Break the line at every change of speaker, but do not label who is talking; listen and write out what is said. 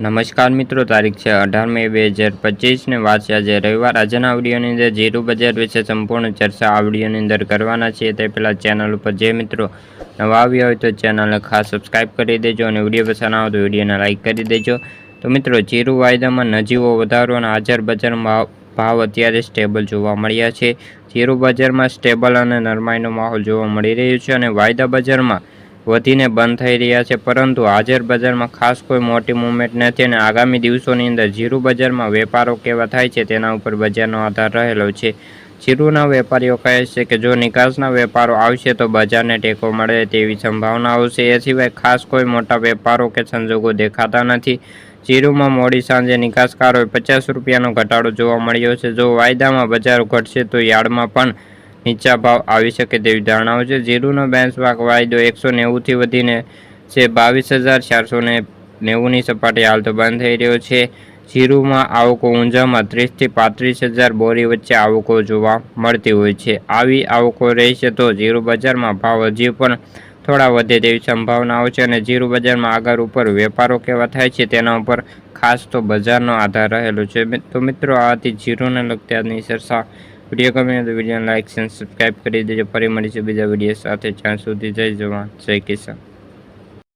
નમસ્કાર મિત્રો, તારીખ છે અઢાર મે બે હજાર પચીસને છે આજે રવિવાર. આજના આવડીઓની અંદર જીરું બજાર વિશે સંપૂર્ણ ચર્ચા આવડીઓની અંદર કરવાના છીએ. તે પહેલાં ચેનલ ઉપર જે મિત્રો નવા આવ્યા હોય તો ચેનલને ખાસ સબસ્ક્રાઈબ કરી દેજો અને વીડિયો પસંદ આવે તો વિડીયોને લાઇક કરી દેજો. તો મિત્રો, જીરું વાયદામાં નજીવો વધારો અને હાજર બજારમાં ભાવ અત્યારે સ્ટેબલ જોવા મળ્યા છે. જીરું બજારમાં સ્ટેબલ અને નરમાઈનો માહોલ જોવા મળી રહ્યો છે અને વાયદા બજારમાં વધીને બંધ થઈ રહ્યા છે. પરંતુ હાજર બજારમાં ખાસ કોઈ મોટી મુવમેન્ટ નથી અને આગામી દિવસોની અંદર જીરું બજારમાં વેપારો કેવા થાય છે તેના ઉપર બજારનો આધાર રહેલો છે. જીરુના વેપારીઓ કહે છે કે જો નિકાસના વેપારો આવશે તો બજારને ટેકો મળે તેવી સંભાવનાઓ છે. એ સિવાય ખાસ કોઈ મોટા વેપારો કે સંજોગો દેખાતા નથી. જીરુમાં મોડી સાંજે નિકાસકારોએ પચાસ રૂપિયાનો ઘટાડો જોવા મળ્યો છે. જો વાયદામાં બજારો ઘટશે તો યાર્ડમાં પણ નીચા ભાવ આવી શકે તેવી ધારણાઓ છે. જીરુનો બેન્ચમાર્ક વાયદો એકસો નેવુંથી વધીને છે બાવીસ હજાર ચારસો ને નેવુંની સપાટી હાલ તો બંધ થઈ રહ્યો છે. જીરુમાં આવકો ઊંઝામાં ત્રીસથી પાંત્રીસ હજાર બોરી વચ્ચે આવકો જોવા મળતી હોય છે. આવી આવકો રહેશે તો જીરુ બજારમાં ભાવ હજી પણ થોડા વધે તેવી સંભાવનાઓ છે અને જીરુ બજારમાં આગળ ઉપર વેપારો કેવા થાય છે તેના ઉપર ખાસ તો બજારનો આધાર રહેલો છે. તો મિત્રો, આથી જીરુને લગતી આજની ચર્ચા વીડિયો ગમે તો વિડીયોને લાઇક અને સબસ્ક્રાઈબ કરી દેજો. ફરી મળીશું બીજા વીડિયો સાથે. જ્યાં સુધી જય જવાન. જય કિસાન.